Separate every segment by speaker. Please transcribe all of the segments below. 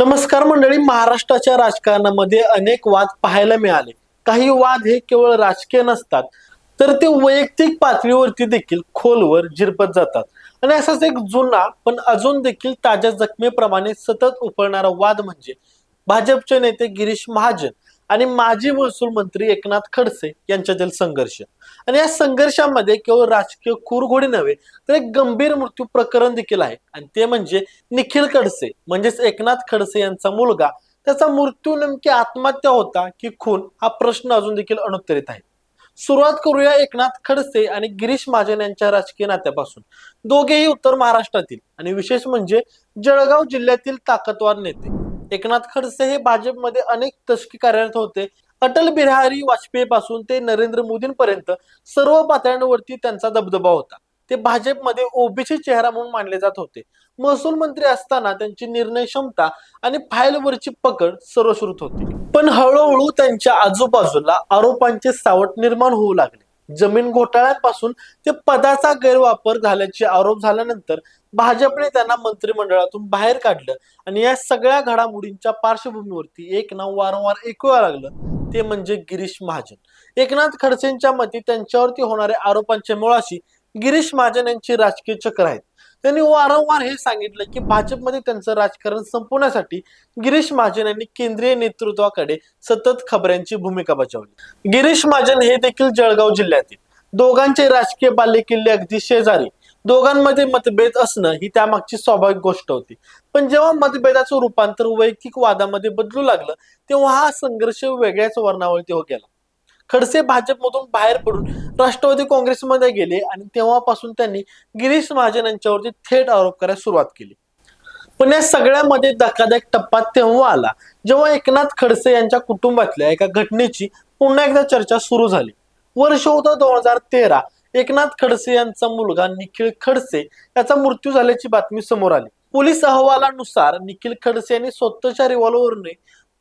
Speaker 1: नमस्कार मंडळी महाराष्ट्राच्या राजकारणामध्ये अनेक वाद पाहायला मिळाले. काही वाद हे केवळ राजकीय नसतात तर ते वैयक्तिक पातळीवरती देखील खोलवर झिरपत जातात. आणि असाच एक जुना पण अजून देखील ताज्या जखमेप्रमाणे सतत उफळणारा वाद म्हणजे भाजपचे नेते गिरीश महाजन आणि माजी महसूल मंत्री एकनाथ खडसे यांच्यातील संघर्ष. आणि या संघर्षामध्ये केवळ राजकीय कुरघोडी नव्हे तर एक गंभीर मृत्यू प्रकरण देखील आहे. आणि ते म्हणजे निखिल खडसे म्हणजेच एकनाथ खडसे यांचा मुलगा. त्याचा मृत्यू नेमकी आत्महत्या होता की खून हा प्रश्न अजून देखील अनुत्तरित आहे. सुरुवात करूया एकनाथ खडसे आणि गिरीश महाजन यांच्या राजकीय नात्यापासून. दोघेही उत्तर महाराष्ट्रातील आणि विशेष म्हणजे जळगाव जिल्ह्यातील ताकदवार नेते. एकनाथ खडसे हे भाजपमध्ये अनेक दशके कार्यरत होते. अटल बिहारी वाजपेयी पासून ते नरेंद्र मोदींपर्यंत सर्व पातळ्यांवरती त्यांचा दबदबा होता. ते भाजपमध्ये ओबीसी चेहरा म्हणून मानले जात होते. महसूल मंत्री असताना त्यांची निर्णय क्षमता आणि फाईलवरची पकड सर्वश्रुत होती. पण हळूहळू त्यांच्या आजूबाजूला आरोपांचे सावट निर्माण होऊ लागले. जमीन घोटाळ्यांपासून ते पदाचा गैरवापर झाल्याचे आरोप झाल्यानंतर भाजपने त्यांना मंत्रिमंडळातून बाहेर काढलं आणि या सगळ्या घडामोडींच्या पार्श्वभूमीवरती एक नाव वारंवार ऐकूया लागलं. ते म्हणजे गिरीश महाजन. एकनाथ खडसेंच्या मते त्यांच्यावरती होणाऱ्या आरोपांच्या मुळाशी गिरीश महाजन यांची राजकीय चक्र आहेत. त्यांनी वारंवार हे सांगितलं की भाजपमध्ये त्यांचं राजकारण संपवण्यासाठी गिरीश महाजन यांनी केंद्रीय नेतृत्वाकडे सतत खबऱ्यांची भूमिका बजावली. गिरीश महाजन हे देखील जळगाव जिल्ह्यातील दोघांचे राजकीय बालेकिल्ले अगदी शेजारी. दोघांमध्ये मतभेद असणं ही त्यामागची स्वाभाविक गोष्ट होती. पण जेव्हा मतभेदाचं रूपांतर वैयक्तिक वादामध्ये बदलू लागलं तेव्हा हा संघर्ष वेगळ्याच वर्णावरती हो गेला. खडसे भाजपमधून बाहेर पडून राष्ट्रवादी काँग्रेसमध्ये गेले आणि तेव्हापासून त्यांनी गिरीश महाजन यांच्यावरती थेट आरोप करायला सुरुवात केली. पण या सगळ्यामध्ये धक्कादायक टप्पा तेव्हा आला जेव्हा एकनाथ खडसे यांच्या कुटुंबातल्या एका घटनेची पुन्हा एकदा चर्चा सुरू झाली. वर्ष होतं दोन हजार तेरा. एकनाथ खडसे यांचा मुलगा निखिल खडसे याचा मृत्यू झाल्याची बातमी समोर आली. पोलीस अहवालानुसार निखिल खडसे यांनी स्वतःच्या रिव्हॉल्व्हरने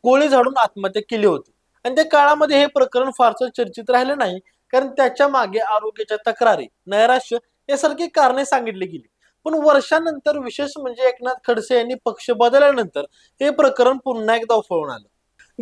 Speaker 1: गोळी झाडून आत्महत्या केली होती. आणि त्या काळामध्ये हे प्रकरण फारसं चर्चित राहिलं नाही कारण त्याच्यामागे आरोग्याच्या तक्रारी नैराश्य यासारखी कारणे सांगितली गेली. पण वर्षानंतर विशेष म्हणजे एकनाथ खडसे यांनी पक्ष बदलल्यानंतर हे प्रकरण पुन्हा एकदा उफळून आलं.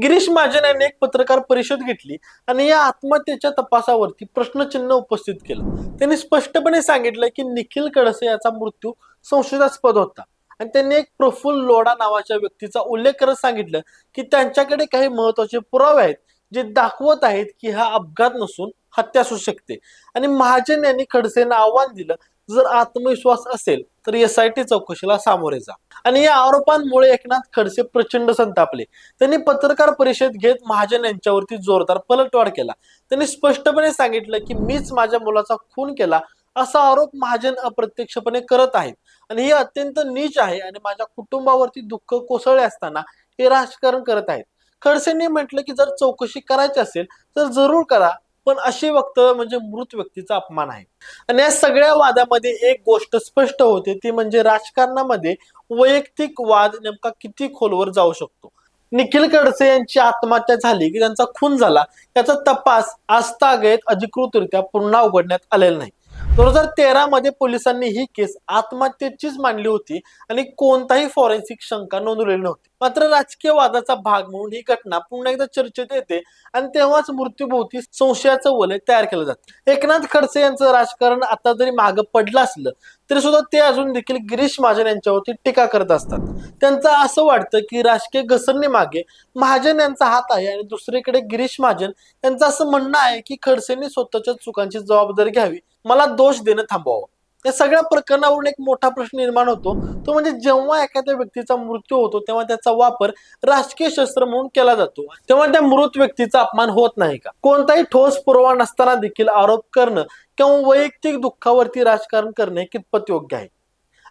Speaker 1: गिरीश महाजन यांनी एक पत्रकार परिषद घेतली आणि या आत्महत्येच्या तपासावरती प्रश्नचिन्ह उपस्थित केलं. त्यांनी स्पष्टपणे सांगितलं की निखिल खडसे याचा मृत्यू संशयास्पद होता. आणि त्यांनी एक प्रफुल्ल लोढा नावाच्या व्यक्तीचा उल्लेख करत सांगितलं की त्यांच्याकडे काही महत्त्वाचे पुरावे आहेत जे दाखवत आहेत की हा अपघात नसून हत्या असू शकते. आणि महाजन यांनी खडसेंना आव्हान दिलं जर आत्मविश्वास असेल तर एस आय टी चौकशीला सामोरे जा. आणि या आरोपांमुळे एकनाथ खडसे प्रचंड संतापले. त्यांनी पत्रकार परिषद घेत महाजन यांच्यावरती जोरदार पलटवार केला. त्यांनी स्पष्टपणे सांगितलं की मीच माझ्या मुलाचा खून केला असा आरोप महाजन अप्रत्यक्षपणे करत आहेत. आणि हे अत्यंत नीच आहे आणि माझ्या कुटुंबावरती दुःख कोसळले असताना हे राजकारण करत आहेत. खडसेंनी म्हटलं की जर चौकशी करायची असेल तर जरूर करा पण अशी वक्तव्य म्हणजे मृत व्यक्तीचा अपमान आहे. आणि या सगळ्या वादामध्ये एक गोष्ट स्पष्ट होते ती म्हणजे राजकारणामध्ये वैयक्तिक वाद नेमका किती खोलवर जाऊ शकतो? निखिल खडसे यांची आत्महत्या झाली की त्यांचा खून झाला याचा तपास आजतागेत अधिकृतरित्या पुन्हा उघडण्यात आलेला नाही. दोन हजार तेरामध्ये पोलिसांनी ही केस आत्महत्येचीच मांडली होती आणि कोणताही फॉरेन्सिक शंका नोंदवलेली नव्हती. मात्र राजकीय वादाचा भाग म्हणून ही घटना पुन्हा एकदा चर्चेत येते आणि तेव्हाच मृत्यूभोवती संशयाचं वलय तयार केलं जातं. एकनाथ खडसे यांचं राजकारण आता जरी मागं पडलं असलं तरी सुद्धा ते अजून देखील गिरीश महाजन यांच्यावरती टीका करत असतात. त्यांचं असं वाटतं की राजकीय घसरणी मागे महाजन यांचा हात आहे आणि दुसरीकडे गिरीश महाजन यांचं असं म्हणणं आहे की खडसेंनी स्वतःच्या चुकांची जबाबदारी घ्यावी. मला दोष देणं थांबवावं. या सगळ्या प्रकरणावरून एक मोठा प्रश्न निर्माण होतो. तो म्हणजे जेव्हा एखाद्या व्यक्तीचा मृत्यू होतो तेव्हा त्याचा वापर राजकीय शस्त्र म्हणून केला जातो. तेव्हा त्या मृत व्यक्तीचा अपमान होत नाही का? कोणताही ठोस पुरावा नसताना देखील आरोप करणं किंवा वैयक्तिक दुःखावरती राजकारण करणे कितपत योग्य आहे?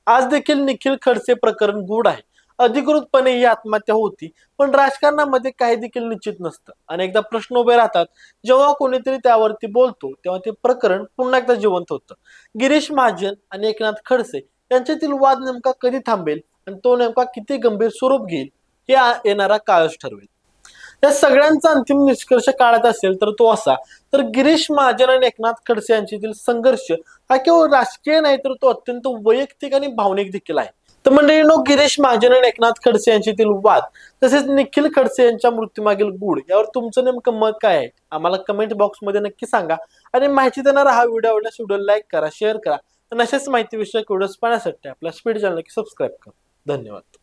Speaker 1: आज देखील निखिल खडसे प्रकरण गूढ आहे. अधिकृतपणे ही आत्महत्या होती. पण राजकारणामध्ये काही देखील निश्चित नसतं. अनेकदा प्रश्न उभे राहतात जेव्हा कोणीतरी त्यावरती बोलतो तेव्हा ते प्रकरण पुन्हा एकदा जिवंत होतं. गिरीश महाजन आणि एकनाथ खडसे यांच्यातील वाद नेमका कधी थांबेल आणि तो नेमका किती गंभीर स्वरूप घेईल हे येणारा काळच ठरवेल. या सगळ्यांचा अंतिम निष्कर्ष काढत असेल तर तो असा तर गिरीश महाजन आणि एकनाथ खडसे यांच्यातील संघर्ष हा केवळ राजकीय नाही तर तो अत्यंत वैयक्तिक आणि भावनिक देखील आहे. तर मंडळीनो गिरीश महाजन आणि एकनाथ खडसे यांच्यातील वाद तसेच निखिल खडसे यांच्या मृत्यूमागील गुढ यावर तुमचं नेमकं मत काय आहे? आम्हाला कमेंट बॉक्समध्ये नक्की सांगा. आणि माहिती देणारा हा व्हिडिओ आवडल्यास व्हिडिओ लाईक करा शेअर करा. आणि अशाच माहितीविषयक व्हिडिओज पाहण्यासाठी आपल्या स्पीड चॅनल सबस्क्राईब करा. धन्यवाद.